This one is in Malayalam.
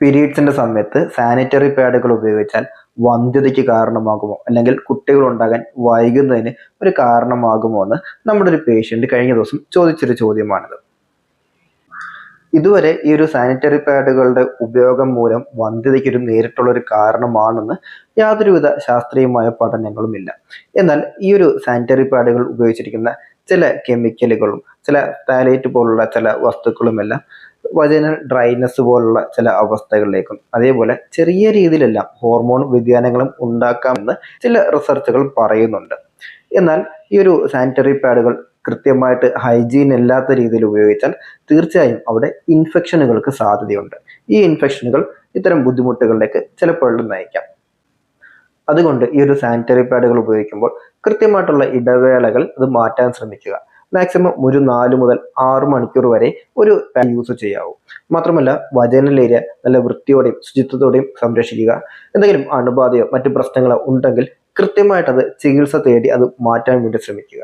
പീരീഡ്സിന്റെ സമയത്ത് സാനിറ്ററി പാഡുകൾ ഉപയോഗിച്ചാൽ വന്ധ്യതയ്ക്ക് കാരണമാകുമോ? അല്ലെങ്കിൽ കുട്ടികൾ ഉണ്ടാകാൻ വൈകുന്നതിന് ഒരു കാരണമാകുമോ എന്ന് നമ്മുടെ ഒരു പേഷ്യന്റ് കഴിഞ്ഞ ദിവസം ചോദിച്ചൊരു ചോദ്യമാണിത്. ഇതുവരെ ഈ ഒരു സാനിറ്ററി പാഡുകളുടെ ഉപയോഗം മൂലം വന്ധ്യതയ്ക്ക് ഒരു നേരിട്ടുള്ള ഒരു കാരണമാണെന്ന് യാതൊരുവിധ ശാസ്ത്രീയമായ പഠനങ്ങളുമില്ല. എന്നാൽ ഈ ഒരു സാനിറ്ററി പാഡുകൾ ഉപയോഗിച്ചിരിക്കുന്ന ചില കെമിക്കലുകളും ചില ടാലേറ്റ് പോലുള്ള ചില വസ്തുക്കളുമെല്ലാം വജനൽ ഡ്രൈനെസ് പോലുള്ള ചില അവസ്ഥകളിലേക്കും അതേപോലെ ചെറിയ രീതിയിലെല്ലാം ഹോർമോൺ വ്യതിയാനങ്ങളും ഉണ്ടാക്കാമെന്ന് ചില റിസർച്ചുകൾ പറയുന്നുണ്ട്. എന്നാൽ ഈ ഒരു സാനിറ്ററി പാഡുകൾ കൃത്യമായിട്ട് ഹൈജീൻ ഇല്ലാത്ത രീതിയിൽ ഉപയോഗിച്ചാൽ തീർച്ചയായും അവിടെ ഇൻഫെക്ഷനുകൾക്ക് സാധ്യതയുണ്ട്. ഈ ഇൻഫെക്ഷനുകൾ ഇത്തരം ബുദ്ധിമുട്ടുകളിലേക്ക് ചിലപ്പോഴും നയിക്കാം. അതുകൊണ്ട് ഈ ഒരു സാനിറ്ററി പാഡുകൾ ഉപയോഗിക്കുമ്പോൾ കൃത്യമായിട്ടുള്ള ഇടവേളകൾ അത് മാറ്റാൻ ശ്രമിക്കുക. മാക്സിമം ഒരു നാല് മുതൽ ആറ് മണിക്കൂർ വരെ ഒരു പാഡ് യൂസ് ചെയ്യാവൂ. മാത്രമല്ല വജനൽ നല്ല വൃത്തിയോടെയും ശുചിത്വത്തോടെയും സംരക്ഷിക്കുക. എന്തെങ്കിലും അണുബാധയോ മറ്റു പ്രശ്നങ്ങളോ ഉണ്ടെങ്കിൽ കൃത്യമായിട്ട് അത് ചികിത്സ തേടി അത് മാറ്റാൻ വേണ്ടി ശ്രമിക്കുക.